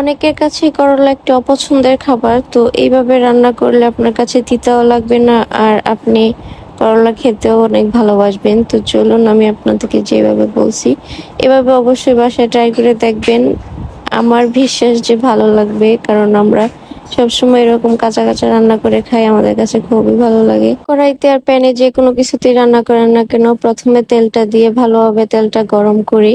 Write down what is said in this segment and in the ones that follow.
অনেকের কাছে করলা একটি অপছন্দের খাবার, তো এইভাবে রান্না করলে আপনার কাছে তিতাও লাগবে না আর আপনি করলা খেতেও অনেক ভালোবাসবেন। তো চলুন, আমি আপনাদেরকে যেভাবে বলছি, এভাবে অবশ্যই বাসায় ট্রাই করে দেখবেন। আমার বিশ্বাস যে ভালো লাগবে, কারণ আমরা সবসময় এরকম কাঁচা কাঁচা রান্না করে খাই, আমাদের কাছে খুবই ভালো লাগে। কড়াইতে আর প্যানে যে কোনো কিছুতেই রান্না করেন না কেন, প্রথমে তেলটা দিয়ে ভালোভাবে তেলটা গরম করি।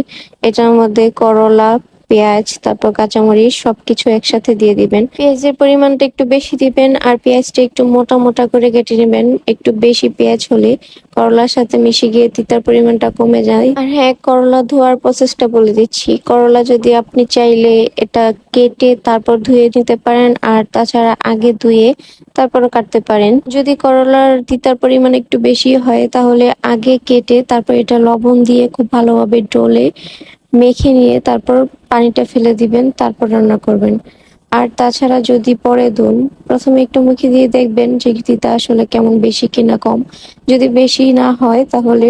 এটার মধ্যে করলা পেঁয়াজ, তারপর কাঁচামরিচ সবকিছু একসাথে দিয়ে দিবেন। পেঁয়াজের পরিমাণটা একটু বেশি দিবেন আর পেঁয়াজটা একটু মোটা মোটা করে কেটে নেবেন। একটু বেশি পেঁয়াজ হলে করলার সাথে মিশে গিয়ে তিতার পরিমাণটা কমে যায়। আর হ্যাঁ করলা ধোয়ার প্রসেসটা বলে দিচ্ছি। করলা যদি আপনি চাইলে এটা কেটে তারপর ধুয়ে নিতে পারেন আর তাছাড়া আগে ধুয়ে তারপরও কাটতে পারেন। যদি করলার তিতার পরিমাণ একটু বেশি হয়, তাহলে আগে কেটে তারপর এটা লবণ দিয়ে খুব ভালোভাবে ডলে মেখে নিয়ে তারপর পানিটা ফেলে দিবেন, তারপর রান্না করবেন। আর তাছাড়া যদি পরে দুন প্রথমে একটু মুখে দিয়ে দেখবেন যে তিতা আসলে কেমন বেশি কিনা কম। যদি বেশি না হয়, তাহলে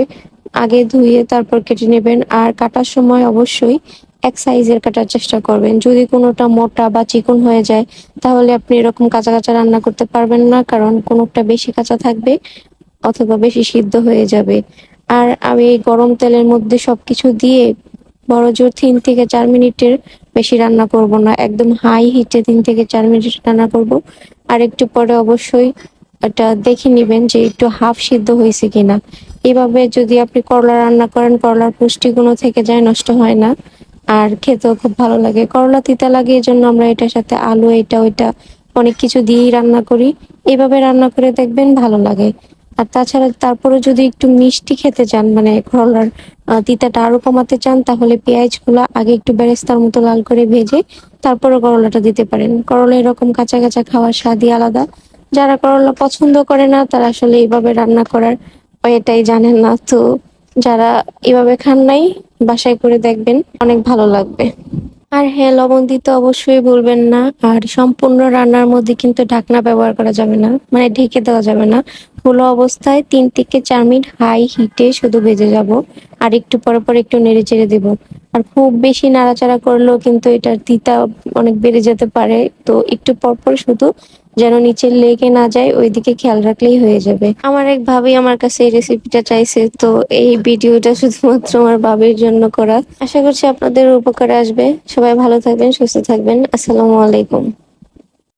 আগে ধুয়ে তারপর কেটে নেবেন। আর কাটার সময় অবশ্যই এক সাইজের কাটার চেষ্টা করবেন। যদি কোনোটা মোটা বা চিকন হয়ে যায়, তাহলে আপনি এরকম কাঁচা কাঁচা রান্না করতে পারবেন না, কারণ কোনোটা বেশি কাঁচা থাকবে অথবা বেশি সিদ্ধ হয়ে যাবে। আর আমি গরম তেলের মধ্যে সবকিছু দিয়ে বড় জোর তিন থেকে চার মিনিটের বেশি রান্না করব না। একদম হাই হিটে তিন থেকে চার মিনিট রান্না করব। আর একটু পরে অবশ্যই এটা দেখে নেবেন যে একটু হাফ সিদ্ধ হয়েছে কিনা। এভাবে যদি আপনি করলা রান্না করেন, করলার পুষ্টিগুণ থেকে যায়, নষ্ট হয় না। আর খেতেও খুব ভালো লাগে। করলা তিতা লাগে এই জন্য আমরা এটার সাথে আলু, এটা, ওইটা অনেক কিছু দিয়েই রান্না করি। এভাবে রান্না করে দেখবেন ভালো লাগে। আর তাছাড়া তারপরে যদি একটু মিষ্টি খেতে চান মানে করলার তিতাটা আরও কমাতে চান, তাহলে পেঁয়াজগুলা আগে একটু বেরেস্তার মতো লাল করে ভেজে তারপরে করলাটা দিতে পারেন। করলা এরকম কাঁচা কাঁচা খাওয়ার স্বাদই আলাদা। যারা করলা পছন্দ করে না, তারা আসলে এইভাবে রান্না করার এটাই জানেন না। তো যারা এভাবে খান নাই, বাসায় করে দেখবেন, অনেক ভালো লাগবে। আর হ্যাঁ লবণ দিতে অবশ্যই বলবেন না। আর সম্পূর্ণ রান্নার মধ্যে কিন্তু ঢাকনা ব্যবহার করা যাবে না মানে ঢেকে দেওয়া যাবে না। খোলা অবস্থায় তিন থেকে চার মিনিট হাই হিটে শুধু ভেজে যাব। আর একটু পর পর একটু নেড়ে চেড়ে দেবো। আর খুব বেশি নাড়াচাড়া করলেও কিন্তু এটার তিতা অনেক বেড়ে যেতে পারে। তো একটু পরপর শুধু যেন নিচে লেগে না যায়, ওইদিকে খেয়াল রাখলেই হয়ে যাবে। আমার এক ভাবি আমার কাছে এই রেসিপিটা চাইছে, তো এই ভিডিওটা শুধুমাত্র আমার ভাবির জন্য করা। আশা করছি আপনাদের উপকারে আসবে। সবাই ভালো থাকবেন, সুস্থ থাকবেন। আসসালামু আলাইকুম।